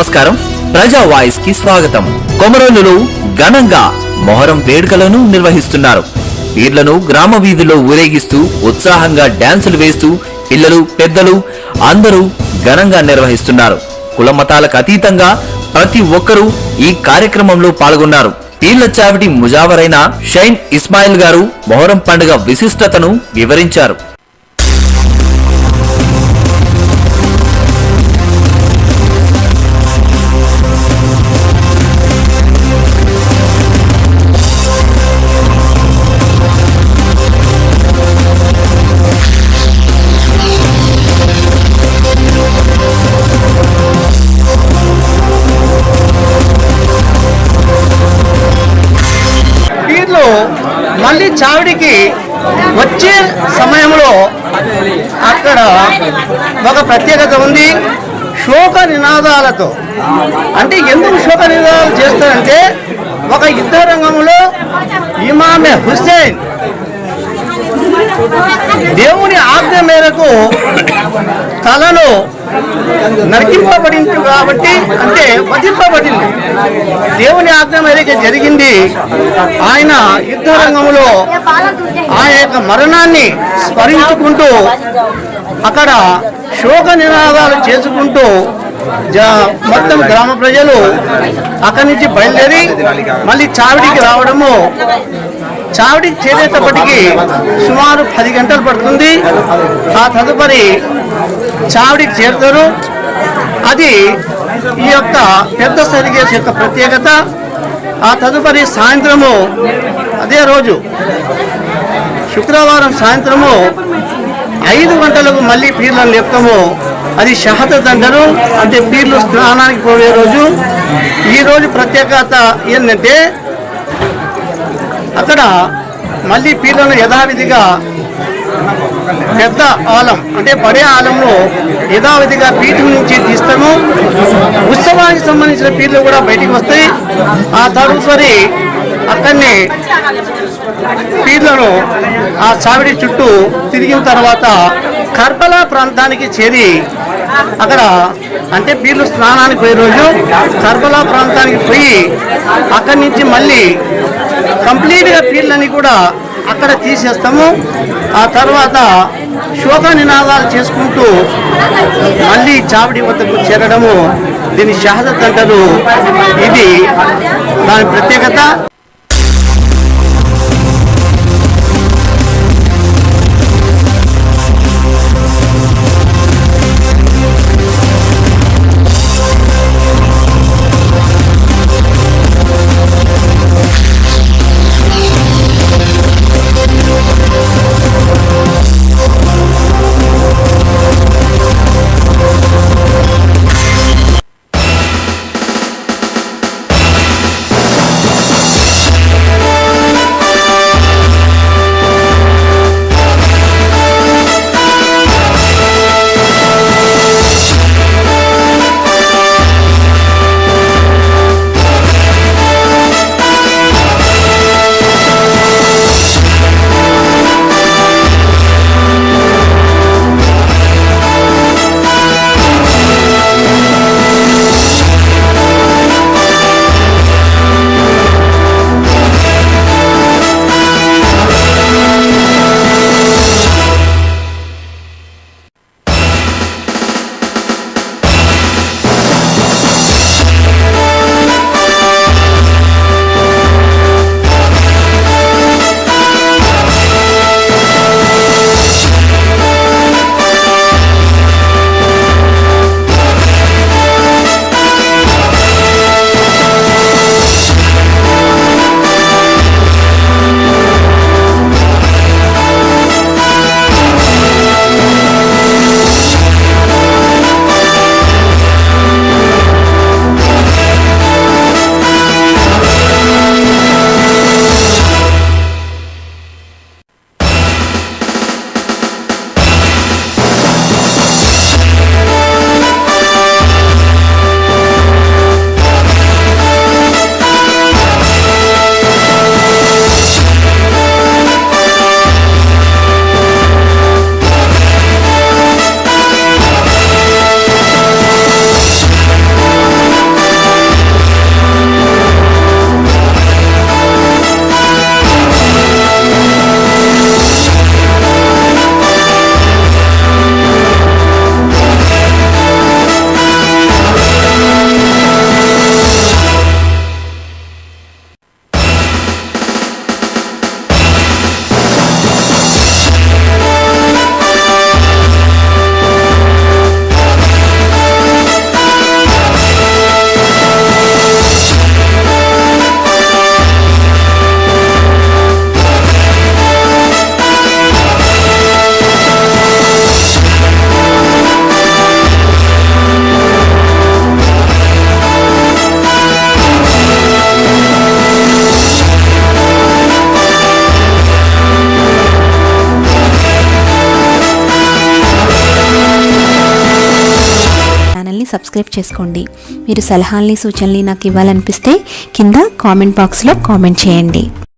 నమస్కారం. ప్రజా వాయిస్కి స్వాగతం. కొమరోలులో ఘనంగా మొహరం వేడుకలను నిర్వహిస్తున్నారు. పీర్లను గ్రామ వీధిలో ఊరేగిస్తూ ఉత్సాహంగా డాన్సులు వేస్తూ పిల్లలు పెద్దలు అందరూ ఘనంగా నిర్వహిస్తున్నారు. కుల మతాలకు అతీతంగా ప్రతి ఒక్కరూ ఈ కార్యక్రమంలో పాల్గొన్నారు. పీర్ల చావిటి ముజావరైన షైన్ ఇస్మాయిల్ గారు మొహరం పండుగ విశిష్టతను వివరించారు. చావిడికి వచ్చే సమయంలో అక్కడ ఒక ప్రత్యేకత ఉంది. శోక నినాదాలతో. అంటే ఎందుకు శోక నినాదాలు చేస్తారంటే ఒక యుద్ధ రంగంలో ఇమామె హుస్సేన్ దేవుని ఆజ్ఞ మేరకు తలను నరికింపబడింది కాబట్టి అంటే వధింపబడింది. దేవుని ఆజ్ఞ మేరకు జరిగింది. ఆయన యుద్ధ రంగంలో ఆయన యొక్క మరణాన్ని స్మరించుకుంటూ అక్కడ శోక నినాదాలు చేసుకుంటూ జ- మొత్తం గ్రామ ప్రజలు అక్కడి నుంచి బయలుదేరి మళ్ళీ చావిడికి రావడము చావిడికి చేరేటప్పటికీ సుమారు పది గంటలు పడుతుంది. ఆ తదుపరి చావిడికి చేరుతారు. అది ఈ యొక్క పెద్ద సరిగేస్ యొక్క ప్రత్యేకత. ఆ తదుపరి సాయంత్రము అదే రోజు శుక్రవారం సాయంత్రము ఐదు గంటలకు మళ్ళీ పీర్లను లేపుతాము అది షహదత్ అంటారు అంటే పీర్లు స్నానానికి పోయే రోజు. ఈరోజు ప్రత్యేకత ఏంటంటే అక్కడ మళ్ళీ పీర్లను యథావిధిగా పెద్ద ఆలం అంటే పడే ఆలంలో యథావిధిగా పీఠం నుంచి తీస్తాము. ఉత్సవానికి సంబంధించిన పీర్లు కూడా బయటికి వస్తాయి. ఆ తరుసరి అక్కడనే పీర్లను ఆ చావిడి చుట్టూ తిరిగిన తర్వాత కర్బలా ప్రాంతానికి చేరి అక్కడ అంటే పీర్లు స్నానానికి పోయే రోజు కర్బలా ప్రాంతానికి పోయి అక్కడి నుంచి మళ్ళీ కంప్లీట్గా ఫీల్డ్ని కూడా అక్కడ తీసేస్తాము. ఆ తర్వాత శోక నినాదాలు చేసుకుంటూ మళ్ళీ చావిడి వద్దకు చేరడము. దీని షహదత్ అంటారు. ఇది దాని ప్రత్యేకత. సబ్స్క్రైబ్ చేసుకోండి. మీరు సలహాలని సూచనలు నాకు ఇవ్వాలనిపిస్తే కింద కామెంట్ బాక్స్లో కామెంట్ చేయండి.